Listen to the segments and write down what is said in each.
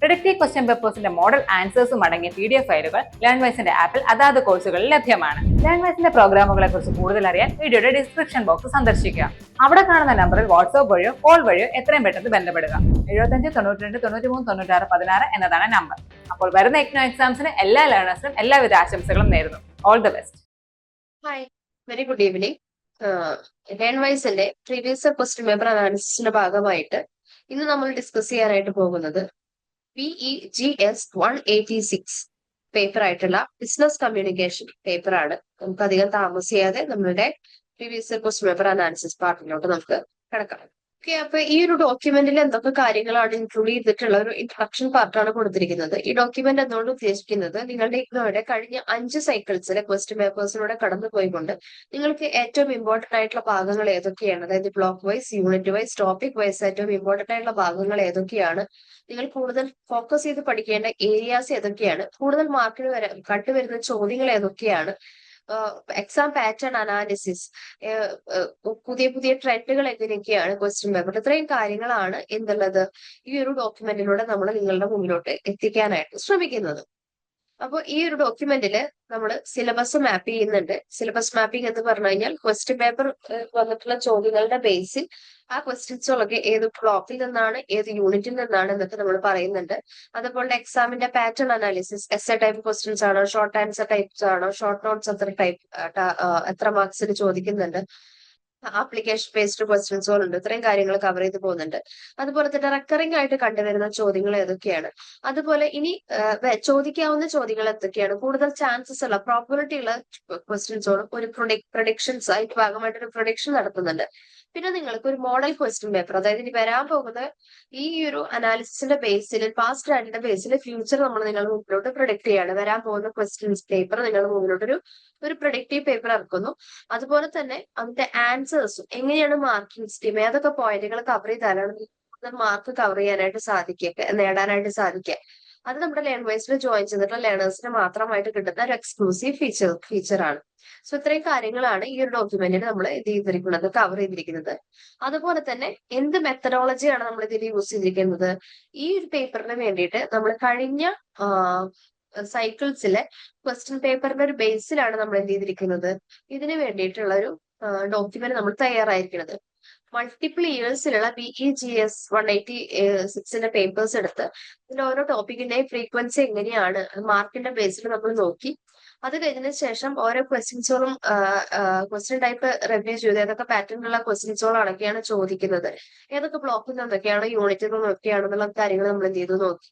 Predictive question പേപ്പേഴ്സിന്റെ model ആൻസേഴ്സും അടങ്ങിയ പി ഡി എഫ് ഫയലുകൾ ലേൺവൈസിന്റെ ആപ്പിൽ അതാത് കോഴ്സുകളിൽ ലഭ്യമാണ്. ലേൺവൈസിന്റെ പ്രോഗ്രാമുകളെ കുറിച്ച് കൂടുതൽ അറിയാൻ വീഡിയോയുടെ ഡിസ്ക്രിപ്ഷൻ ബോക്സ് സന്ദർശിക്കുക. അവിടെ കാണുന്ന നമ്പറിൽ വാട്സ്ആപ്പ് വഴിയോ കോൾ വഴിയോ എത്രയും പെട്ടെന്ന് ബന്ധപ്പെടുക. എഴുപത്തഞ്ച് തൊണ്ണൂറ്റി രണ്ട് തൊണ്ണൂറ്റി മൂന്ന് തൊണ്ണൂറ്റാറ് പതിനാറ് എന്നതാണ് നമ്പർ അപ്പോൾ വരുന്ന എക്നോ എക്സാംസിന് എല്ലാ ലേണേഴ്സിനും എല്ലാവിധ ആശംസകളും നേരുന്നു. All the best hi very good evening ലേൺവൈസിന്റെ previous question paper അനാലിസിസിന്റെ ഭാഗമായിട്ട് ഇന്ന് നമ്മൾ ഡിസ്കസ് ചെയ്യാനായിട്ട് പോകുന്നത് P E G S one eighty six paper ആയിട്ടുള്ള ബിസിനസ് കമ്മ്യൂണിക്കേഷൻ പേപ്പറാണ് നമുക്ക് അധികം താമസിയാതെ നമ്മളുടെ പ്രീവിയസ് ക്വസ്റ്റ്യൻ പേപ്പർ അനാലിസിസ് പാർട്ടിലോട്ട് നമുക്ക് കിടക്കാം. ഓക്കെ അപ്പൊ ഈ ഒരു ഡോക്യുമെന്റിൽ എന്തൊക്കെ കാര്യങ്ങളാണ് ഇൻക്ലൂഡ് ചെയ്തിട്ടുള്ള ഒരു ഇൻട്രഡക്ഷൻ പാർട്ടാണ് കൊടുത്തിരിക്കുന്നത്. ഈ ഡോക്യുമെന്റ് എന്തുകൊണ്ട് ഉദ്ദേശിക്കുന്നത് നിങ്ങളുടെ ഇഗ്നോയുടെ കഴിഞ്ഞ അഞ്ച് സൈക്കിൾസിലെ ക്വസ്റ്റ് പേപ്പേഴ്സിലൂടെ കടന്നു പോയിക്കൊണ്ട് നിങ്ങൾക്ക് ഏറ്റവും ഇമ്പോർട്ടന്റ് ആയിട്ടുള്ള ഭാഗങ്ങൾ ഏതൊക്കെയാണ്? അതായത് block wise unit wise topic wise ഏറ്റവും ഇമ്പോർട്ടന്റ് ആയിട്ടുള്ള ഭാഗങ്ങൾ ഏതൊക്കെയാണ്? നിങ്ങൾ കൂടുതൽ ഫോക്കസ് ചെയ്ത് പഠിക്കേണ്ട ഏരിയാസ് ഏതൊക്കെയാണ്? കൂടുതൽ മാർക്കിന് വരാൻ കണ്ടുവരുന്ന ചോദ്യങ്ങൾ ഏതൊക്കെയാണ്? എക്സാം പാറ്റേൺ അനാലിസിസ് പുതിയ പുതിയ ട്രെൻഡുകൾ എങ്ങനെയൊക്കെയാണ് ക്വസ്റ്റ്യൻ പേപ്പർ ഇത്രയും കാര്യങ്ങളാണ് എന്തുള്ളത് ഈ ഒരു ഡോക്യുമെന്റിലൂടെ നമ്മൾ നിങ്ങളുടെ മുന്നിലോട്ട് എത്തിക്കാനായിട്ട് ശ്രമിക്കുന്നത്. അപ്പോൾ ഈ ഒരു ഡോക്യുമെന്റിൽ നമ്മൾ സിലബസ് മാപ്പ് ചെയ്യുന്നുണ്ട്. സിലബസ് മാപ്പിംഗ് എന്ന് പറഞ്ഞു കഴിഞ്ഞാൽ ക്വസ്റ്റ്യൻ പേപ്പർ വന്നിട്ടുള്ള ചോദ്യങ്ങളുടെ ബേസിൽ ആ ക്വസ്റ്റ്യൻസുകളൊക്കെ ഏത് ബ്ലോക്കിൽ നിന്നാണ് ഏത് യൂണിറ്റിൽ നിന്നാണ് എന്നൊക്കെ നമ്മൾ പറയുന്നുണ്ട്. അതുപോലെ എക്സാമിന്റെ pattern analysis essay type questions ആണോ ഷോർട്ട് ആൻസർ ടൈപ്സ് ആണോ ഷോർട്ട് നോട്ട്സ് എത്ര ടൈപ്പ് എത്ര മാർക്സിന് ചോദിക്കുന്നുണ്ട്. ആപ്ലിക്കേഷൻ ബേസ്ഡ് ക്വസ്റ്റ്യൻസുകൾ ഉണ്ട് ഇത്രയും കാര്യങ്ങൾ കവർ ചെയ്ത് പോകുന്നുണ്ട്. അതുപോലെ തന്നെ റെക്കറിംഗ് ആയിട്ട് കണ്ടുവരുന്ന ചോദ്യങ്ങൾ ഏതൊക്കെയാണ്? അതുപോലെ ഇനി ചോദിക്കാവുന്ന ചോദ്യങ്ങൾ എന്തൊക്കെയാണ്? കൂടുതൽ ചാൻസസ് ഉള്ള പ്രോബിലിറ്റി ഉള്ള ക്വസ്റ്റ്യൻസോടും ഒരു പ്രൊഡിക്ഷൻസ് ആയിട്ട് ഭാഗമായിട്ട് ഒരു പ്രൊഡിക്ഷൻ നടത്തുന്നുണ്ട്. പിന്നെ നിങ്ങൾക്ക് ഒരു മോഡൽ ക്വസ്റ്റ്യൻ പേപ്പർ അതായത് ഇനി വരാൻ പോകുന്ന ഈ ഒരു അനാലിസിന്റെ ബേസിൽ പാസ്റ്റ് ആൻഡിന്റെ ബേസിൽ ഫ്യൂച്ചർ നമ്മൾ നിങ്ങളുടെ മുമ്പിലോട്ട് പ്രൊഡക്ട് ചെയ്യാണ്. വരാൻ പോകുന്ന ക്വസ്റ്റ്യൻസ് പേപ്പർ നിങ്ങളുടെ മുമ്പിലോട്ട് ഒരു ഒരു പ്രൊഡക്റ്റീവ് പേപ്പർ ഇറക്കുന്നു. അതുപോലെ തന്നെ അതിന്റെ ആൻസേഴ്സും എങ്ങനെയാണ് മാർക്കിംഗ് സ്കീം ഏതൊക്കെ പോയിന്റുകൾ കവർ ചെയ്താലാണ് മാർക്ക് കവർ ചെയ്യാനായിട്ട് സാധിക്കുക നേടാനായിട്ട് സാധിക്കുക. അത് നമ്മുടെ ലേൺ വൈസിൽ ജോയിൻ ചെയ്തിട്ടുള്ള ലേണേഴ്സിന് മാത്രമായിട്ട് കിട്ടുന്ന ഒരു എക്സ്ക്ലൂസീവ് ഫീച്ചർ ഫീച്ചറാണ് സോ ഇത്രയും കാര്യങ്ങളാണ് ഈ ഒരു ഡോക്യുമെന്റിൽ നമ്മൾ ഇത് ചെയ്തിരിക്കുന്നത് കവർ ചെയ്തിരിക്കുന്നത്. അതുപോലെ തന്നെ എന്ത് മെത്തഡോളജിയാണ് നമ്മൾ ഇതിൽ യൂസ് ചെയ്തിരിക്കുന്നത്? ഈ ഒരു പേപ്പറിന് വേണ്ടിയിട്ട് നമ്മൾ കഴിഞ്ഞ സൈക്കിൾസിലെ ക്വസ്റ്റ്യൻ പേപ്പറിന്റെ ഒരു ബേസിലാണ് നമ്മൾ എന്ത് ചെയ്തിരിക്കുന്നത്? ഇതിന് വേണ്ടിയിട്ടുള്ള ഒരു ഡോക്യുമെന്റ് നമ്മൾ തയ്യാറായിരിക്കുന്നത്. Multiple ഇയേഴ്സിലുള്ള B E G S one eighty സിക്സിന്റെ papers എടുത്ത് ഇതിൽ ഓരോ ടോപ്പിക്കിന്റെയും ഫ്രീക്വൻസി എങ്ങനെയാണ് മാർക്കിന്റെ ബേസിൽ നമ്മൾ നോക്കി. അത് കഴിഞ്ഞതിന് ശേഷം ഓരോ ക്വസ്റ്റ്യൻസുകളും ക്വസ്റ്റ്യൻ ടൈപ്പ് റിവ്യൂ ചെയ്ത്. ഏതൊക്കെ പാറ്റേണിലുള്ള ക്വസ്റ്റ്യൻസുകളാണൊക്കെയാണ് ചോദിക്കുന്നത്. ഏതൊക്കെ ബ്ലോക്കിൽ നിന്നൊക്കെയാണ് യൂണിറ്റിൽ നിന്നൊക്കെയാണെന്നുള്ള കാര്യങ്ങൾ നമ്മൾ എന്ത് ചെയ്തു നോക്കി.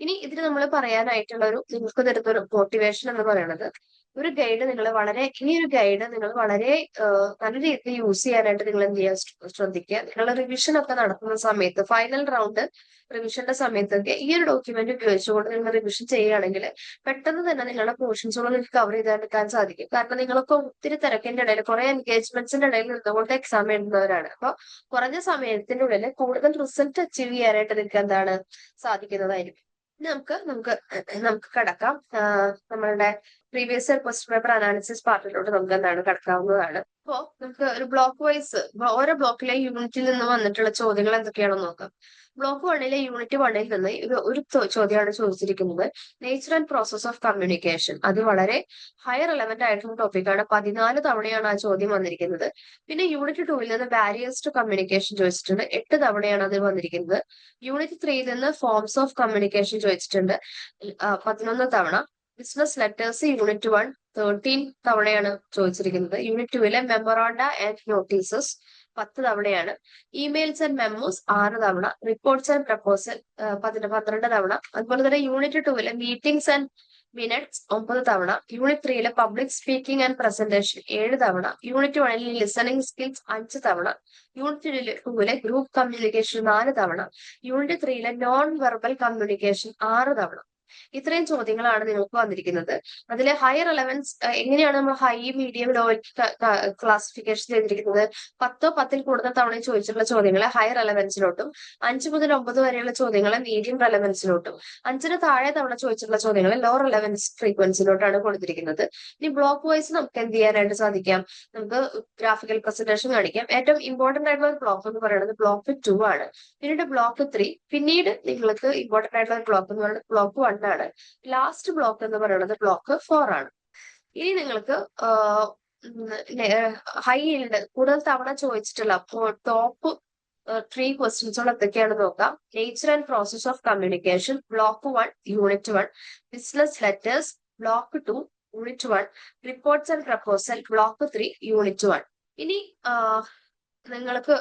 ഇനി ഇതിൽ നമ്മൾ പറയാനായിട്ടുള്ള ഒരു നിങ്ങൾക്ക് തരുന്ന ഒരു മോട്ടിവേഷൻ എന്ന് പറയുന്നത് ഒരു ഗൈഡ് നിങ്ങൾ വളരെ ഈ ഒരു ഗൈഡ് നിങ്ങൾ വളരെ നല്ല രീതിയിൽ യൂസ് ചെയ്യാനായിട്ട് നിങ്ങൾ എന്ത് ചെയ്യാൻ ശ്രദ്ധിക്കുക. നിങ്ങൾ റിവിഷൻ ഒക്കെ നടത്തുന്ന സമയത്ത് ഫൈനൽ റൗണ്ട് റിവിഷന്റെ സമയത്തൊക്കെ ഈ ഒരു ഡോക്യുമെന്റ് ഉപയോഗിച്ചുകൊണ്ട് നിങ്ങൾ റിവിഷൻ ചെയ്യുകയാണെങ്കിൽ പെട്ടെന്ന് തന്നെ നിങ്ങളുടെ പോർഷൻസുകൾ നിങ്ങൾക്ക് കവർ ചെയ്തെടുക്കാൻ സാധിക്കും. കാരണം നിങ്ങളൊക്കെ ഒത്തിരി തിരക്കിന്റെ ഇടയിൽ കുറെ എൻഗേജ്മെന്റ്സിന്റെ ഇടയിൽ നിന്നുകൊണ്ട് എക്സാം എഴുതുന്നവരാണ്. അപ്പൊ കുറഞ്ഞ സമയത്തിന്റെ ഉള്ളിൽ കൂടുതൽ റിസൾട്ട് അച്ചീവ് ചെയ്യാനായിട്ട് നിങ്ങൾക്ക് എന്താണ് സാധിക്കുന്നതായിരിക്കും. നമുക്ക് നമുക്ക് നമുക്ക് കടക്കാം. നമ്മളുടെ previous year question paper analysis പാർട്ടിലോട്ട് നമുക്ക് എന്താണ് കടക്കാവുന്നതാണ്. അപ്പോ നമുക്ക് ഒരു ബ്ലോക്ക് വൈസ് ഓരോ ബ്ലോക്കിലെ യൂണിറ്റിൽ നിന്ന് വന്നിട്ടുള്ള ചോദ്യങ്ങൾ എന്തൊക്കെയാണെന്ന് നോക്കാം. ബ്ലോക്ക് വണ്ണിലെ യൂണിറ്റ് വണ്ണിൽ നിന്ന് ഒരു ചോദ്യമാണ് ചോദിച്ചിരിക്കുന്നത്. Nature and process of communication അത് വളരെ ഹൈ റെലവെന്റ് ആയിട്ടുള്ള ടോപ്പിക്കാണ് പതിനാല് തവണയാണ് ആ ചോദ്യം വന്നിരിക്കുന്നത്. പിന്നെ യൂണിറ്റ് ടൂവിൽ നിന്ന് ബാരിയേഴ്സ് ടു കമ്മ്യൂണിക്കേഷൻ ചോദിച്ചിട്ടുണ്ട്. എട്ട് തവണയാണ് അത് വന്നിരിക്കുന്നത്. യൂണിറ്റ് ത്രീയിൽ നിന്ന് ഫോംസ് ഓഫ് കമ്മ്യൂണിക്കേഷൻ ചോദിച്ചിട്ടുണ്ട്. പതിനൊന്ന് തവണ. Business letters unit one thirteen തവണയാണ് ചോദിച്ചിരിക്കുന്നത്. യൂണിറ്റ് ടുവിലെ മെമ്മറാണ്ട ആൻഡ് നോട്ടീസസ് പത്ത് തവണയാണ്. ഇമെയിൽസ് ആൻഡ് മെമ്മോസ് ആറ് തവണ റിപ്പോർട്ട്സ് ആൻഡ് പ്രപ്പോസൽ പന്ത്രണ്ട് തവണ. അതുപോലെ തന്നെ യൂണിറ്റ് ടുവിലെ മീറ്റിംഗ്സ് ആൻഡ് മിനിറ്റ്സ് ഒമ്പത് തവണ. യൂണിറ്റ് ത്രീയിലെ പബ്ലിക് സ്പീക്കിംഗ് ആൻഡ് പ്രസന്റേഷൻ ഏഴ് തവണ. യൂണിറ്റ് വണിലെ ലിസണിംഗ് സ്കിൽസ് അഞ്ച് തവണ. യൂണിറ്റ് ടൂവിലെ ഗ്രൂപ്പ് കമ്മ്യൂണിക്കേഷൻ നാല് തവണ. യൂണിറ്റ് ത്രീയിലെ നോൺ വെർബൽ കമ്മ്യൂണിക്കേഷൻ ആറ് തവണ. ഇത്രയും ചോദ്യങ്ങളാണ് നിങ്ങൾക്ക് വന്നിരിക്കുന്നത്. അതിൽ ഹയർ റെലവൻസ് എങ്ങനെയാണ് നമ്മൾ ഹൈ മീഡിയം ലോ ക്ലാസിഫിക്കേഷൻ ചെയ്തിരിക്കുന്നത്? പത്തോ പത്തിൽ കൂടുതൽ തവണ ചോദിച്ചിട്ടുള്ള ചോദ്യങ്ങളെ ഹയർ റെലവൻസിലോട്ടും അഞ്ച് മുതൽ ഒമ്പത് വരെയുള്ള ചോദ്യങ്ങളെ മീഡിയം റെലവൻസിലോട്ടും അഞ്ചിന് താഴെ തവണ ചോദിച്ചിട്ടുള്ള ചോദ്യങ്ങളെ ലോ റെലവൻസ് ഫ്രീക്വൻസിലോട്ടാണ് കൊടുത്തിരിക്കുന്നത്. ഇനി ബ്ലോക്ക് വൈസ് നമുക്ക് എന്ത് ചെയ്യാനായിട്ട് സാധിക്കാം? നമുക്ക് ഗ്രാഫിക്കൽ പ്രസന്റേഷൻ കാണിക്കാം. ഏറ്റവും ഇമ്പോർട്ടന്റ് ആയിട്ടുള്ള ബ്ലോക്ക് എന്ന് പറയുന്നത് ബ്ലോക്ക് ടു ആണ്. പിന്നീട് ബ്ലോക്ക് ത്രീ പിന്നീട് നിങ്ങൾക്ക് ഇമ്പോർട്ടന്റ് ആയിട്ടുള്ള ബ്ലോക്ക് എന്ന് പറയുന്നത് ബ്ലോക്ക് വൺ ആണ് ലാസ്റ്റ് ബ്ലോക്ക് എന്ന് പറയുന്നത് ബ്ലോക്ക് ഫോർ ആണ്. ഇനി നിങ്ങൾക്ക് ഹൈ ഈൽഡ് കൂടുതൽ തവണ ചോദിച്ചിട്ടുള്ള അപ്പോ ടോപ്പ് ത്രീ ക്വസ്റ്റ്യൻസുകൾ എന്തൊക്കെയാണ് നോക്കാം. Nature and process of communication block one unit one business letters block two unit one reports and proposal block three unit one ഇനി നിങ്ങൾക്ക്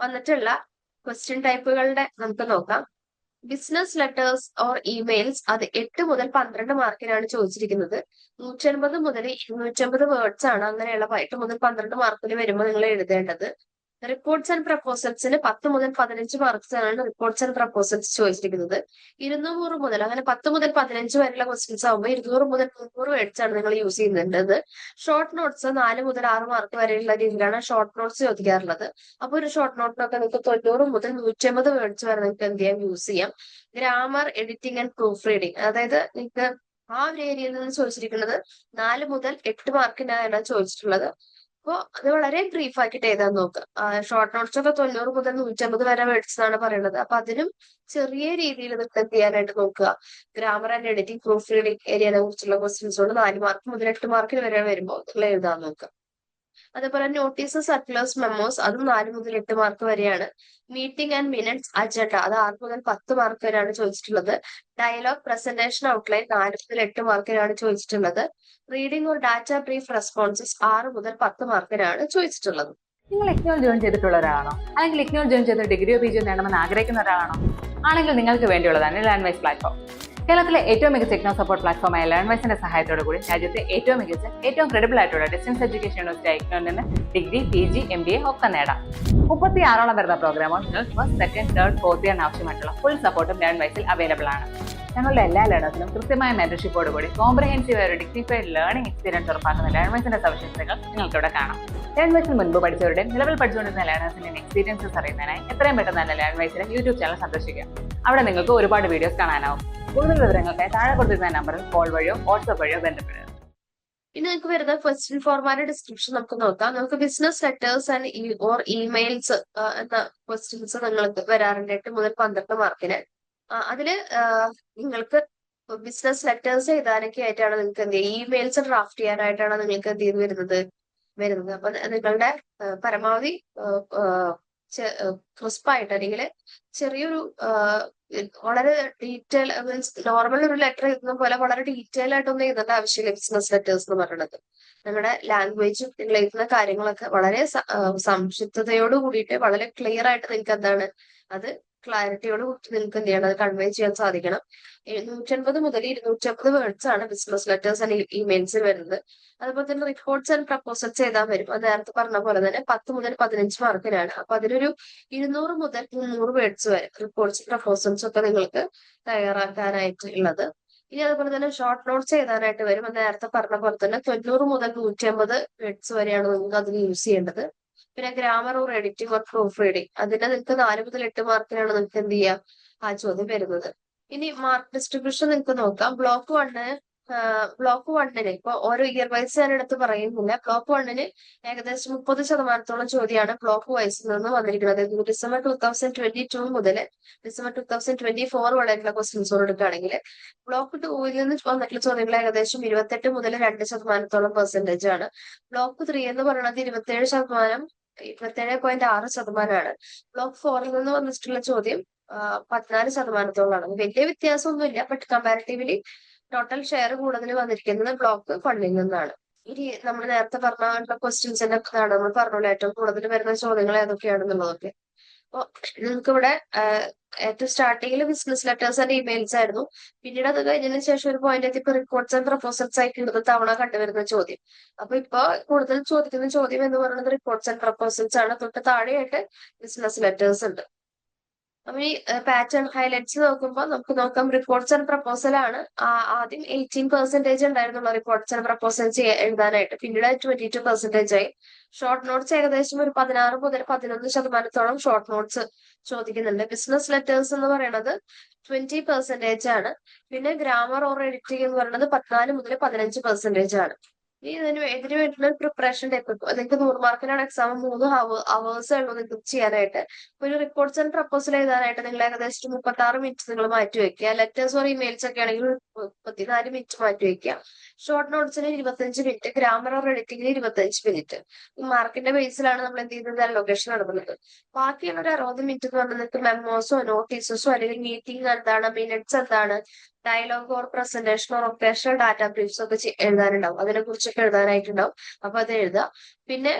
വന്നിട്ടുള്ള ക്വസ്റ്റ്യൻ ടൈപ്പുകളുടെ നമുക്ക് നോക്കാം. ബിസിനസ് ലെറ്റേഴ്സ് ഓർ ഇമെയിൽസ് അത് എട്ട് മുതൽ പന്ത്രണ്ട് മാർക്കിനാണ് ചോദിച്ചിരിക്കുന്നത്. നൂറ്റൻപത് മുതൽ ഇരുന്നൂറ്റമ്പത് വേർഡ്സ് ആണ് അങ്ങനെയുള്ള എട്ട് മുതൽ പന്ത്രണ്ട് മാർക്കിൽ വരുമ്പോൾ നിങ്ങൾ എഴുതേണ്ടത്. റിപ്പോർട്ട്സ് ആൻഡ് പ്രപ്പോസൽസിന് പത്ത് മുതൽ പതിനഞ്ച് മാർക്സ് ആണ് റിപ്പോർട്ട്സ് ആൻഡ് പ്രപ്പോസൽസ് ചോദിച്ചിരിക്കുന്നത്. ഇരുന്നൂറ് മുതൽ അങ്ങനെ പത്ത് മുതൽ പതിനഞ്ച് വരെയുള്ള ക്വസ്റ്റ്യൻസ് ആകുമ്പോൾ ഇരുന്നൂറ് മുതൽ മുന്നൂറ് വേർഡ്സ് ആണ് നിങ്ങൾ യൂസ് ചെയ്യുന്നുണ്ടത്. ഷോർട്ട് നോട്ട്സ് നാല് മുതൽ ആറ് മാർക്ക് വരെയുള്ള രീതിയിലാണ് ഷോർട്ട് നോട്ട്സ് ചോദിക്കാറുള്ളത്. അപ്പൊ ഒരു ഷോർട്ട് നോട്ടിനൊക്കെ നിങ്ങൾക്ക് തൊണ്ണൂറ് മുതൽ നൂറ്റമ്പത് വേർഡ്സ് വരെ നിങ്ങൾക്ക് എന്ത് ചെയ്യാം? യൂസ് ചെയ്യാം. Grammar editing and proofreading അതായത് നിങ്ങൾക്ക് ആ ഒരു ഏരിയയിൽ നിന്ന് ചോദിച്ചിരിക്കുന്നത്. നാല് മുതൽ എട്ട് മാർക്കിനാണ് ചോദിച്ചിട്ടുള്ളത്. അപ്പോൾ അത് വളരെ ബ്രീഫ് ആക്കിയിട്ട് എഴുതാൻ നോക്കുക ഷോർട്ട് നോട്ട്സ് ഒക്കെ തൊണ്ണൂറ് മുതൽ നൂറ്റമ്പത് വരെ വേർഡ്സ് എന്നാണ് പറയുന്നത്. അപ്പൊ അതിനും ചെറിയ രീതിയിൽ നൃത്തം ചെയ്യാനായിട്ട് നോക്കുക. Grammar and editing proofreading ഏരിയനെ കുറിച്ചുള്ള ക്വസ്റ്റ്യൻസോട് നാല് മാർക്ക് മുതൽ എട്ട് മാർക്കിന് വരെ വരുമ്പോൾ എഴുതാൻ നോക്കുക അതേപോലെ നോട്ടീസ് സർക്കുലേഴ്സ് മെമ്മോസ് അതും നാല് മുതൽ എട്ട് മാർക്ക് വരെയാണ്. മീറ്റിംഗ് ആൻഡ് മിനിറ്റ്സ് അജണ്ട അത് ആറ് മുതൽ പത്ത് മാർക്ക് വരെയാണ് ചോദിച്ചിട്ടുള്ളത്. ഡയലോഗ് പ്രസന്റേഷൻ ഔട്ട്ലൈൻ നാല് മുതൽ എട്ട് മാർക്കിനാണ് ചോദിച്ചിട്ടുള്ളത്. Reading or data brief responses ആറ് മുതൽ പത്ത് മാർക്കിനാണ് ചോദിച്ചിട്ടുള്ളത്. നിങ്ങൾ ഇഗ്നോൾ ജോയിൻ ചെയ്തിട്ടുള്ള ഒരാളാണോ? അല്ലെങ്കിൽ ഇഗ്നോൾ ജോയിൻ ചെയ്ത് ഡിഗ്രിയോ പി ജിയോ നേടണമെന്ന് ആഗ്രഹിക്കുന്ന ഒരാളാണോ? ആണെങ്കിൽ നിങ്ങൾക്ക് വേണ്ടിയുള്ളതാണ് ലാൻഡ് വൈസ് പ്ലാറ്റ്ഫോം കേരളത്തിലെ ഏറ്റവും മികച്ച ഇഗ്നോ സപ്പോർട്ട് പ്ലാറ്റ്ഫോമായ ലേൺവൈസിന്റെ സഹായത്തോടു കൂടി രാജ്യത്തെ ഏറ്റവും മികച്ച ഏറ്റവും ക്രെഡിബിൾ ആയിട്ടുള്ള ഡിസ്റ്റൻസ് എഡ്യൂക്കേഷൻ യൂണിവേഴ്സിറ്റി ഇഗ്നോയിൽ നിന്ന് degree P G M B A ഒക്കെ നേടാം. മുപ്പത്തി ആറോളം വരുന്ന പ്രോഗ്രാമുകൾ ഫസ്റ്റ് സെക്കൻഡ് തേർഡ് ഫോർത്ത് ഇയറിന് ആവശ്യമായിട്ടുള്ള ഫുൾ സപ്പോർട്ടും ലേൺവൈസിൽ അവൈലബിൾ ആണ്. ഞങ്ങളുടെ എല്ലാ ലേണേഴ്സിനും കൃത്യമായ മെന്റർഷിപ്പോട് കൂടി കോംപ്രഹെൻസീവ് ഒരു ഡിഗ്നിഫൈഡ് ലേണിംഗ് എക്സ്പീരിയൻസ് ഉറപ്പാക്കുന്ന ലേൺ വൈസിന്റെ സവിശേഷതകൾ നിങ്ങൾക്ക് ഇവിടെ കാണാം. ലേൺ വൈസിൽ മുൻപ് പഠിച്ചവരുടെ നിലവിൽ പഠിച്ചുകൊണ്ടിരുന്ന ലേണേഴ്സിന്റെ എക്സ്പീരിയൻസസ് അറിയുന്നതിനായി എത്രയും പെട്ടെന്ന് തന്നെ ലേൺ വൈസിലെ യൂട്യൂബ് ചാനൽ സന്ദർശിക്കുക. അവിടെ നിങ്ങൾക്ക് ഒരുപാട് വീഡിയോസ് കാണാനാവും. കൂടുതൽ വിവരങ്ങൾക്കായി താഴെ കൊടുത്തിരുന്ന നമ്പറിൽ കോൾ വഴിയോ വാട്സ്ആപ്പ് വഴിയോ ബന്ധപ്പെടുക. ഇനി നിങ്ങൾക്ക് വരുന്ന ക്വസ്റ്റ്യൻ ഫോർമാറ്റ് ഡിസ്ക്രിപ്ഷൻ നമുക്ക് നോക്കാം. നമുക്ക് business letters and or emails എന്ന ക്വസ്റ്റ്യൻസ് നിങ്ങൾക്ക് വരാറുണ്ട്. എട്ട് മുതൽ പന്ത്രണ്ട് മാർക്കിന് അതിൽ നിങ്ങൾക്ക് ബിസിനസ് ലെറ്റേഴ്സ് എഴുതാനൊക്കെ ആയിട്ടാണ് നിങ്ങൾക്ക് എന്ത് ചെയ്യുക? ഇമെയിൽസ് ഡ്രാഫ്റ്റ് ചെയ്യാനായിട്ടാണ് നിങ്ങൾക്ക് എന്ത് ചെയ്ത് വരുന്നത്? വരുന്നത്. അപ്പൊ നിങ്ങളുടെ പരമാവധി ക്രിസ്പായിട്ട് അല്ലെങ്കിൽ ചെറിയൊരു വളരെ ഡീറ്റെയിൽ മീൻസ് നോർമൽ ഒരു ലെറ്റർ എഴുതുന്ന പോലെ വളരെ ഡീറ്റെയിൽ ആയിട്ടൊന്നും എഴുതേണ്ട ആവശ്യമില്ല ബിസിനസ് ലെറ്റേഴ്സ് എന്ന് പറയുന്നത്. നിങ്ങളുടെ ലാംഗ്വേജും നിങ്ങൾ എഴുതുന്ന കാര്യങ്ങളൊക്കെ വളരെ സംക്ഷിപ്തതയോട് കൂടിയിട്ട് വളരെ ക്ലിയർ ആയിട്ട് നിങ്ങൾക്ക് എന്താണ്? അത് ക്ലാരിറ്റിയോട് കൂടി നിങ്ങൾക്ക് എന്ത് ചെയ്യണം അത് കൺവേ ചെയ്യാൻ സാധിക്കണം. നൂറ്റൻപത് മുതൽ ഇരുന്നൂറ്റമ്പത് വേർഡ്സ് ആണ് ബിസിനസ് ലെറ്റേഴ്സ് ആൻഡ് ഇമെയിൽസിൽ വരുന്നത്. അതുപോലെ തന്നെ റിപ്പോർട്ട്സ് ആൻഡ് പ്രപ്പോസൽസ് എഴുതാൻ വരും? അത് നേരത്തെ പറഞ്ഞ പോലെ തന്നെ പത്ത് മുതൽ പതിനഞ്ച് മാർക്കിനാണ് അപ്പൊ അതിലൊരു ഇരുന്നൂറ് മുതൽ മുന്നൂറ് വേർഡ്സ് വരെ. റിപ്പോർട്ട്സ് പ്രപ്പോസൽസ് ഒക്കെ നിങ്ങൾക്ക് തയ്യാറാക്കാനായിട്ട് ഉള്ളത് ഇനി അതുപോലെ തന്നെ ഷോർട്ട് നോട്ട്സ് എഴുതാനായിട്ട് വരും. അത് നേരത്തെ പറഞ്ഞ പോലെ തന്നെ തൊണ്ണൂറ് മുതൽ നൂറ്റി അമ്പത് വേർഡ്സ് വരെയാണ് നിങ്ങൾക്ക് അതിൽ യൂസ് ചെയ്യേണ്ടത്. പിന്നെ grammar or editing or proofreading അതിന് നിങ്ങൾക്ക് നാല് മുതൽ എട്ട് മാർക്കിനാണ് നിങ്ങൾക്ക് എന്ത് ചെയ്യാം ആ ചോദ്യം വരുന്നത്. ഇനി മാർക്ക് ഡിസ്ട്രിബ്യൂഷൻ നിങ്ങൾക്ക് നോക്കാം. ബ്ലോക്ക് വണ്ണ് ബ്ലോക്ക് വണ്ണിന് ഇപ്പൊ ഓരോ ഇയർ വൈസ് ഞാൻ എടുത്ത് പറയുന്നില്ല. ബ്ലോക്ക് വണ്ണിന് ഏകദേശം മുപ്പത് ശതമാനത്തോളം ചോദ്യമാണ് ബ്ലോക്ക് വൈസിൽ നിന്ന് വന്നിരിക്കുന്നത്. December two thousand twenty two മുതൽ December two thousand twenty four വരെയുള്ള ക്വസ്റ്റ്യൻസ് എടുക്കുകയാണെങ്കിൽ ബ്ലോക്ക് ടൂവിൽ നിന്ന് വന്നിട്ടുള്ള ചോദ്യങ്ങൾ ഏകദേശം ഇരുപത്തെട്ട് മുതൽ രണ്ട് ശതമാനത്തോളം പെർസെന്റേജ് ആണ്. ബ്ലോക്ക് ത്രീ എന്ന് പറയുന്നത് ഇരുപത്തേഴ് ശതമാനം ഇരുപത്തേഴ് പോയിന്റ് ആറ് ശതമാനമാണ്. ബ്ലോക്ക് ഫോറിൽ നിന്ന് വന്നിട്ടുള്ള ചോദ്യം പതിനാല് ശതമാനത്തോളമാണ് വലിയ വ്യത്യാസമൊന്നുമില്ല ബട്ട് കമ്പാരിറ്റീവ്ലി ടോട്ടൽ ഷെയർ കൂടുതൽ വന്നിരിക്കുന്നത് ബ്ലോക്ക് ഫണ്ടിൽ നിന്നാണ്. ഇനി നമ്മൾ നേരത്തെ പറഞ്ഞ ക്വസ്റ്റ്യൻസിന്റെ ആണ് നമ്മൾ പറഞ്ഞോളൂ. ഏറ്റവും കൂടുതൽ വരുന്ന ചോദ്യങ്ങൾ ഏതൊക്കെയാണെന്നുള്ളതൊക്കെ. അപ്പൊ നിങ്ങൾക്ക് ഇവിടെ ഏറ്റവും സ്റ്റാർട്ടിങ്ങിൽ ബിസിനസ് ലെറ്റേഴ്സ് ആൻഡ് ഇമെയിൽസ് ആയിരുന്നു. പിന്നീട് അത് കഴിഞ്ഞതിന് ശേഷം ഒരു പോയിന്റ് എത്തിയപ്പോൾ റിപ്പോർട്ട്സ് ആൻഡ് പ്രപ്പോസൽസ് ആയിട്ട് കൂടുതൽ തവണ കണ്ടുവരുന്ന ചോദ്യം. അപ്പൊ ഇപ്പൊ കൂടുതൽ ചോദിക്കുന്ന ചോദ്യം എന്ന് പറയുന്നത് റിപ്പോർട്ട്സ് ആൻഡ് പ്രപ്പോസൽസ് ആണ്. തൊട്ട് താഴെയായിട്ട് ബിസിനസ് ലെറ്റേഴ്സ് ഉണ്ട്. അപ്പൊ ഈ പാറ്റേൺ ഹൈലൈറ്റ്സ് നോക്കുമ്പോൾ നമുക്ക് നോക്കാം. റിപ്പോർട്ട്സ് ആൻഡ് പ്രപ്പോസൽ ആണ്. ആദ്യം എയ്റ്റീൻ പെർസെന്റേജ് ഉണ്ടായിരുന്നു റിപ്പോർട്ട്സ് ആൻഡ് പ്രപ്പോസൽ എഴുതാനായിട്ട്. പിന്നീട് ട്വന്റി ടു പെർസെന്റേജ് ആയി. ഷോർട്ട് നോട്ട്സ് ഏകദേശം ഒരു പതിനാറ് മുതൽ പതിനൊന്ന് ശതമാനത്തോളം ഷോർട്ട് നോട്ട്സ് ചോദിക്കുന്നുണ്ട്. ബിസിനസ് ലെറ്റേഴ്സ് എന്ന് പറയുന്നത് ട്വന്റി പെർസെന്റേജ് ആണ്. പിന്നെ ഗ്രാമർ ഓർ എഡിറ്റിംഗ് എന്ന് പറയുന്നത് പതിനാല് മുതൽ പതിനഞ്ച് പെർസെന്റേജ് ആണ്. ഈ ഇതിന് ഇതിന് വേണ്ടിയുള്ള പ്രിപ്പറേഷൻ ടൈപ്പ് നിങ്ങൾക്ക് നൂറ് മാർക്കിനാണ് എക്സാം മൂന്ന് അവേഴ്സ് ഉള്ളൂ നിങ്ങൾക്ക് ചെയ്യാനായിട്ട്. ഒരു റിപ്പോർട്ട്സ് ആൻഡ് പ്രപ്പോസൽ എഴുതാനായിട്ട് നിങ്ങൾ ഏകദേശം മുപ്പത്തി ആറ് മിനിറ്റ് നിങ്ങൾ മാറ്റി വെക്കുക. ലെറ്റേഴ്സ് ഓർ ഇമെയിൽസ് ഒക്കെ ആണെങ്കിൽ മുപ്പത്തിനാല് മിനിറ്റ് മാറ്റി വെക്കുക. ഷോർട്ട് നോട്ട്സിന് ഇരുപത്തഞ്ച് മിനിറ്റ് ഗ്രാമർ ഓർ എഡിറ്റിംഗിന് ഇരുപത്തഞ്ച് മിനിറ്റ് മാർക്കിന്റെ ബേസിലാണ് നമ്മൾ എന്ത് ചെയ്യുന്നത്? അലോക്കേഷൻ നടക്കുന്നത് ബാക്കിയുള്ള ഒരു അറുപത് മിനിറ്റ് എന്ന് നിങ്ങൾക്ക് മെമ്മോസോ നോട്ടീസസോ അല്ലെങ്കിൽ മീറ്റിംഗ് എന്താണ് മിനിറ്റ്സ് എന്താണ് dialogue or presentation or occasional data briefs ഒക്കെ എഴുതാനുണ്ടാവും. അതിനെ കുറിച്ചൊക്കെ എഴുതാനായിട്ടുണ്ടാവും. അപ്പൊ അത് എഴുതുക. പിന്നെ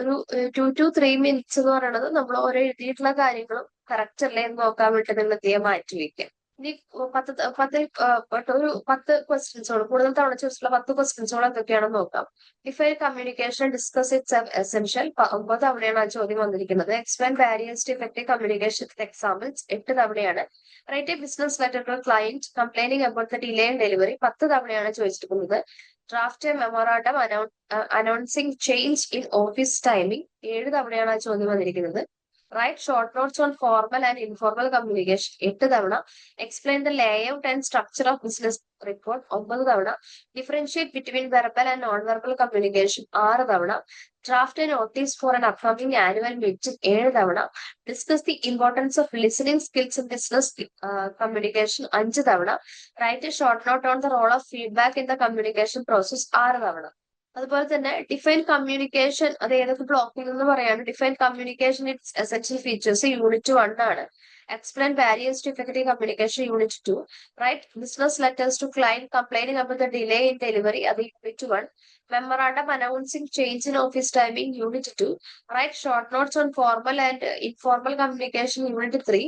ഒരു ടു ടു ത്രീ മിനിറ്റ്സ് എന്ന് പറയുന്നത് നമ്മൾ ഓരോ എഴുതിയിട്ടുള്ള കാര്യങ്ങളും കറക്റ്റ് അല്ലേ എന്ന് നോക്കാൻ വേണ്ടി നിങ്ങൾ തീയെ മാറ്റി വെക്കുക ഇനി പത്ത് പത്ത് ഒരു പത്ത് ക്വസ്റ്റ്യൻസോളം കൂടുതൽ തവണ ചോദിച്ചിട്ടുള്ള പത്ത് ക്വസ്റ്റ്യൻസോളം എന്തൊക്കെയാണെന്ന് നോക്കാം. Define communication discuss its essential ഒമ്പത് തവണയാണ് ആ ചോദ്യം വന്നിരിക്കുന്നത്. Explain barriers to effective communication examples എട്ട് തവണയാണ്. Write a business letter to client complaining about the delay in delivery പത്ത് തവണയാണ് ചോദിച്ചിരിക്കുന്നത്. Draft a memorandum announcing change in office timing ഏഴ് തവണയാണ് ആ ചോദ്യം വന്നിരിക്കുന്നത്. Write short notes on formal and informal communication എട്ട് തവണ. Explain the layout and structure of business report ഒമ്പത് തവണ. Differentiate between verbal and non verbal communication ആറ് തവണ. Draft a notice for an upcoming annual meeting ഏഴ് തവണ. Discuss the importance of listening skills in business communication അഞ്ച് തവണ. Write short note on the role of feedback in the communication process ആറ് തവണ. അതുപോലെ തന്നെ ഡിഫൈൻ കമ്മ്യൂണിക്കേഷൻ അത് ഏതൊക്കെ ബ്ലോക്കിൽ നിന്ന് പറയാണ് define communication its essential features unit one ആണ്. Explain barriers to effective communication unit two write business letters to client complaint about the delay in delivery അത് unit one memorandum announcing change in office timing unit two write short notes on formal and informal communication unit three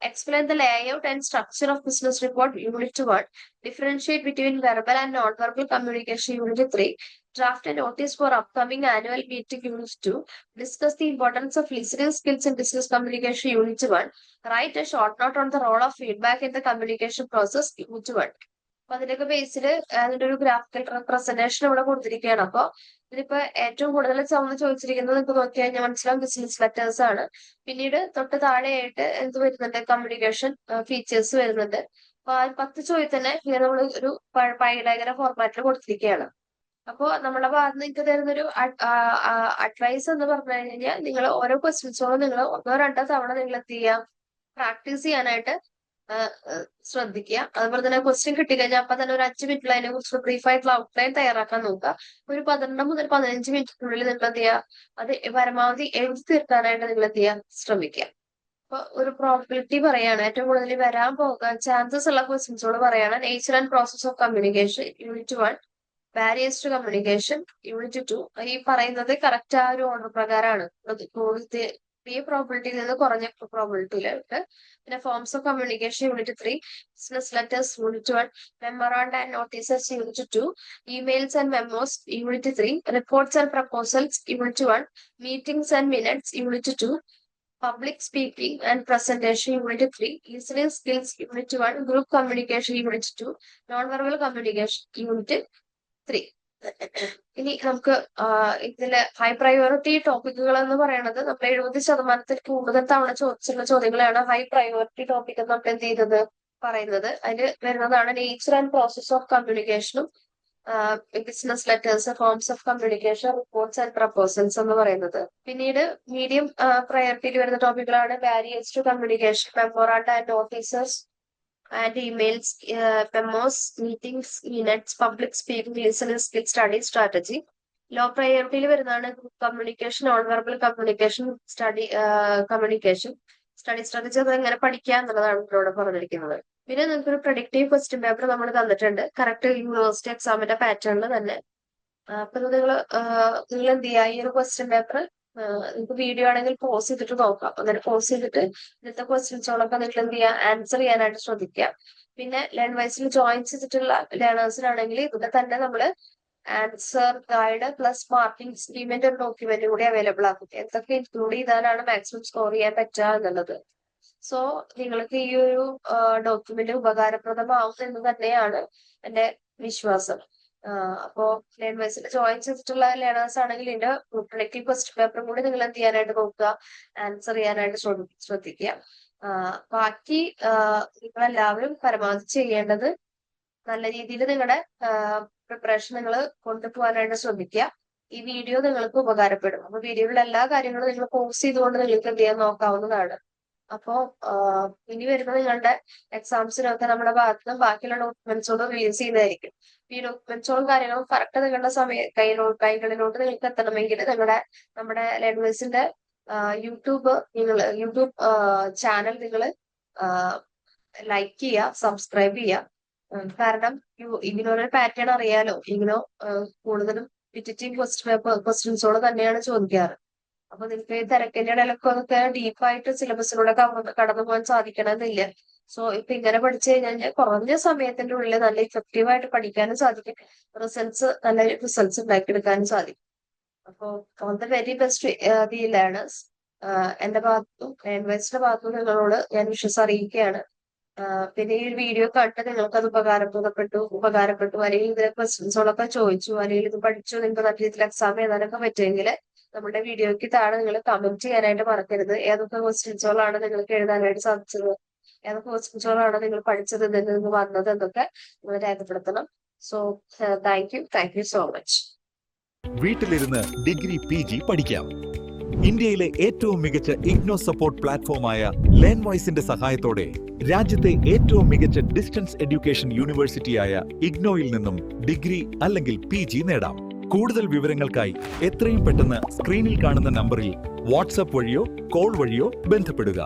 explain the layout and structure of business report unit 1 differentiate between verbal and non-verbal communication unit 3 draft a notice for upcoming annual meeting unit 2 discuss the importance of listening skills in business communication unit 1 write a short note on the role of feedback in the communication process unit 1 അപ്പൊ അതിന്റെയൊക്കെ ബേസിൽ അതിന്റെ ഒരു graphical representation ഇവിടെ കൊടുത്തിരിക്കുകയാണ് അപ്പൊ ഇതിപ്പോ ഏറ്റവും കൂടുതൽ ചുമന്ന് ചോദിച്ചിരിക്കുന്നത് ഇപ്പൊ നോക്കി കഴിഞ്ഞാൽ മനസ്സിലാവും ബിസിനസ് ലെറ്റേഴ്സ് ആണ്. പിന്നീട് തൊട്ട് താഴെയായിട്ട് എന്ത് വരുന്നുണ്ട്? കമ്മ്യൂണിക്കേഷൻ ഫീച്ചേഴ്സ് വരുന്നുണ്ട്. അപ്പൊ ആ പത്ത് ചോദ്യത്തിന് ഇങ്ങനെ നമ്മൾ ഒരു പൈഡയഗ്ര ഫോർമാറ്റിൽ കൊടുത്തിരിക്കുകയാണ് അപ്പോ നമ്മുടെ ഭാഗത്ത് നിങ്ങൾക്ക് തരുന്നൊരു അഡ്വൈസ് എന്ന് പറഞ്ഞു കഴിഞ്ഞാൽ നിങ്ങൾ ഓരോ ക്വസ്റ്റ്യൻസോളം നിങ്ങൾ ഒന്നോ രണ്ടോ തവണ നിങ്ങൾ എന്ത് ചെയ്യാം പ്രാക്ടീസ് ചെയ്യാനായിട്ട് ശ്രദ്ധിക്കുക. അതുപോലെ തന്നെ ക്വസ്റ്റ്യൻ കിട്ടിക്കഴിഞ്ഞാൽ അപ്പൊ തന്നെ ഒരു അഞ്ച് മിനിറ്റിൽ അതിനെ കുറിച്ച് ബ്രീഫ് ആയിട്ടുള്ള ഔട്ട്ലൈൻ തയ്യാറാക്കാൻ നോക്കുക. ഒരു പന്ത്രണ്ട് മുതൽ പതിനഞ്ച് മിനിറ്റിനുള്ളിൽ നിങ്ങൾ എന്ത് ചെയ്യുക? അത് പരമാവധി എഴുതി തീർക്കാനായിട്ട് നിങ്ങൾ എന്ത് ചെയ്യുക? ശ്രമിക്കുക. അപ്പൊ ഒരു പ്രോബിലിറ്റി പറയാണ് ഏറ്റവും കൂടുതൽ വരാൻ പോകാൻ ചാൻസസ് ഉള്ള ക്വസ്റ്റ്യൻസോട് പറയാണ് nature and process of communication unit one barriers to communication unit two ഈ പറയുന്നത് കറക്റ്റ് ആ ഒരു ഓർഡർ പ്രകാരമാണ്. ഈ പ്രോബിലിറ്റിയിൽ നിന്ന് കുറഞ്ഞ പ്രോബിലിറ്റിയിലുണ്ട് പിന്നെ forms of communication unit three business letters unit one memoranda and notices unit two emails and memos unit three reports and proposals unit one meetings and minutes unit two public speaking and presentation unit 3 listening skills unit 1 group communication unit 2 non-verbal communication unit 3 ഇനി നമുക്ക് ഇതിലെ high priority ടോപ്പിക്കുകൾ എന്ന് പറയുന്നത് നമ്മൾ എഴുപത് ശതമാനത്തിൽ കൂടുതൽ തവണ ചോദിച്ചിട്ടുള്ള ചോദ്യങ്ങളാണ് ഹൈ പ്രയോറിറ്റി ടോപ്പിക് എന്ന് നമ്മൾ എന്ത് ചെയ്തത് പറയുന്നത്. അതിൽ വരുന്നതാണ് nature and process of കമ്മ്യൂണിക്കേഷനും business letters forms of communication reports and proposals എന്ന് പറയുന്നത്. പിന്നീട് മീഡിയം പ്രയോറിറ്റിയിൽ വരുന്ന ടോപ്പിക്കുകളാണ് barriers to communication memoranda and notices and emails memos meetings minutes public speaking listening skill study strategy low പ്രയോറിറ്റിയിൽ വരുന്നതാണ് communication non verbal communication study communication study strategy അത് എങ്ങനെ പഠിക്കുക എന്നുള്ളതാണ് ഇവിടെ പറഞ്ഞിരിക്കുന്നത്. പിന്നെ നിങ്ങൾക്ക് ഒരു പ്രൊഡക്റ്റീവ് ക്വസ്റ്റ്യൻ പേപ്പർ നമ്മൾ തന്നിട്ടുണ്ട്. കറക്റ്റ് യൂണിവേഴ്സിറ്റി എക്സാമിന്റെ പാറ്റേണിൽ തന്നെ. അപ്പൊ നിങ്ങൾ നിങ്ങൾ എന്ത് ചെയ്യുക? ഈ ഒരു ക്വസ്റ്റ്യൻ പേപ്പർ നിങ്ങൾക്ക് വീഡിയോ ആണെങ്കിൽ പോസ് ചെയ്തിട്ട് നോക്കാം. അങ്ങനെ പോസ് ചെയ്തിട്ട് ഇന്നത്തെ ക്വസ്റ്റ്യൻസുകളൊക്കെ നിങ്ങൾ എന്ത് ചെയ്യുക ആൻസർ ചെയ്യാനായിട്ട് ശ്രദ്ധിക്കുക. പിന്നെ ലേൺ വൈസിൽ ജോയിൻ ചെയ്തിട്ടുള്ള ലേണേഴ്സിനാണെങ്കിൽ ഇവിടെ തന്നെ നമ്മൾ ആൻസർ ഗൈഡ് പ്ലസ് മാർക്കിംഗ് സ്കീമിന്റെ ഒരു ഡോക്യുമെന്റ് കൂടി അവൈലബിൾ ആക്കും. എന്തൊക്കെ ഇൻക്ലൂഡ് ചെയ്താലാണ് മാക്സിമം സ്കോർ ചെയ്യാൻ പറ്റുക എന്നുള്ളത്. സോ നിങ്ങൾക്ക് ഈ ഒരു ഡോക്യുമെന്റ് ഉപകാരപ്രദമാവും എന്ന് തന്നെയാണ് എന്റെ വിശ്വാസം. അപ്പോ ലേൺ വൈസിൽ ജോയിൻ ചെയ്തിട്ടുള്ള ലേണേഴ്സ് ആണെങ്കിൽ ഇതിന്റെ പ്രൊഡക്റ്റീവ് ക്വസ്റ്റ്യൻ പേപ്പറും കൂടി നിങ്ങൾ എന്ത് ചെയ്യാനായിട്ട് നോക്കുക ആൻസർ ചെയ്യാനായിട്ട് ശ്രദ്ധ- ശ്രദ്ധിക്കുക. ബാക്കി നിങ്ങൾ എല്ലാവരും പരമാവധി ചെയ്യേണ്ടത് നല്ല രീതിയിൽ നിങ്ങളുടെ പ്രിപ്പറേഷൻ നിങ്ങൾ കൊണ്ടുപോകാനായിട്ട് ശ്രമിക്കുക ഈ വീഡിയോ നിങ്ങൾക്ക് ഉപകാരപ്പെടും. അപ്പൊ വീഡിയോയിലുള്ള എല്ലാ കാര്യങ്ങളും നിങ്ങൾ പോസ്റ്റ് ചെയ്തുകൊണ്ട് നിങ്ങൾക്ക് എന്ത് ചെയ്യാൻ നോക്കാവുന്നതാണ്. അപ്പോ ഇനി വരുന്ന നിങ്ങളുടെ എക്സാംസിനൊക്കെ നമ്മുടെ ഭാഗത്ത് നിന്ന് ബാക്കിയുള്ള ഡോക്യുമെന്റ്സോട് റിലീസ് ചെയ്യുന്നതായിരിക്കും. ഈ ഡോക്യുമെന്റ്സോടും കാര്യങ്ങളും കറക്റ്റ് നിങ്ങളുടെ സമയ കയ്യിലോ കൈകളിലോട്ട് നിങ്ങൾക്ക് എത്തണമെങ്കിൽ നിങ്ങളുടെ നമ്മുടെ ലേണേഴ്സിന്റെ യൂട്യൂബ് നിങ്ങൾ യൂട്യൂബ് ചാനൽ നിങ്ങൾ ലൈക്ക് ചെയ്യുക സബ്സ്ക്രൈബ് ചെയ്യുക. കാരണം ഇതിനൊരു പാറ്റേൺ അറിയാലോ. ഇങ്ങനെ കൂടുതലും ക്വസ്റ്റ്യൻ പേപ്പർ ക്വസ്റ്റ്യൻസോട് തന്നെയാണ് ചോദിക്കാറ്. അപ്പൊ നിങ്ങൾക്ക് ഈ തിരക്കിന്റെ ഇടയിലൊക്കെ ഒക്കെ ഡീപ്പായിട്ട് സിലബസിലൂടെ കടന്നു പോകാൻ സാധിക്കണമെന്നില്ല. സോ ഇപ്പൊ ഇങ്ങനെ പഠിച്ചു കഴിഞ്ഞാൽ കുറഞ്ഞ സമയത്തിന്റെ ഉള്ളിൽ നല്ല ഇഫക്റ്റീവ് ആയിട്ട് പഠിക്കാനും സാധിക്കും. റിസൾട്ട്സ് നല്ല റിസൾട്ട്സ് ഉണ്ടാക്കിയെടുക്കാനും സാധിക്കും. അപ്പോ all the very best the learners എന്റെ ഭാഗത്തും ലാംഗ്വേജിന്റെ ഭാഗത്തും നിങ്ങളോട് ഞാൻ വിശ്വസ് അറിയിക്കുകയാണ് പിന്നെ ഈ വീഡിയോ കണ്ട് നിങ്ങൾക്ക് ഉപകാരപ്രദപ്പെട്ടു ഉപകാരപ്പെട്ടു. അല്ലെങ്കിൽ ഇതിലെ ക്വസ്റ്റ്യൻസുകളൊക്കെ ചോദിച്ചു അല്ലെങ്കിൽ ഇത് പഠിച്ചു നിങ്ങൾക്ക് നല്ല രീതിയിൽ എക്സാം എഴുതാനൊക്കെ പറ്റുമെങ്കിൽ നമ്മുടെ വീഡിയോയ്ക്ക് താഴെ നിങ്ങൾ കമന്റ് ചെയ്യാനായിട്ട് മറക്കരുത്. ഏതൊക്കെ ക്വസ്റ്റ്യൻസുകളാണ് നിങ്ങൾക്ക് എഴുതാനായിട്ട് സാധിച്ചത്? ഏതൊക്കെ ക്വസ്റ്റ്യൻസുകളാണ് നിങ്ങൾ പഠിച്ചത് ഇതിൽ നിന്ന് വന്നത് എന്നൊക്കെ നിങ്ങൾ രേഖപ്പെടുത്തണം. So thank you thank you so much വീട്ടിലിരുന്ന് ഡിഗ്രി പി ജി പഠിക്കാം. ഇന്ത്യയിലെ ഏറ്റവും മികച്ച ഇഗ്നോ സപ്പോർട്ട് പ്ലാറ്റ്ഫോമായ ലേൺ വോയ്സിന്റെ സഹായത്തോടെ രാജ്യത്തെ ഏറ്റവും മികച്ച ഡിസ്റ്റൻസ് എഡ്യൂക്കേഷൻ യൂണിവേഴ്സിറ്റിയായ ഇഗ്നോയിൽ നിന്നും ഡിഗ്രി അല്ലെങ്കിൽ പി നേടാം. കൂടുതൽ വിവരങ്ങൾക്കായി എത്രയും പെട്ടെന്ന് സ്ക്രീനിൽ കാണുന്ന നമ്പറിൽ വാട്സാപ്പ് വഴിയോ കോൾ വഴിയോ ബന്ധപ്പെടുക.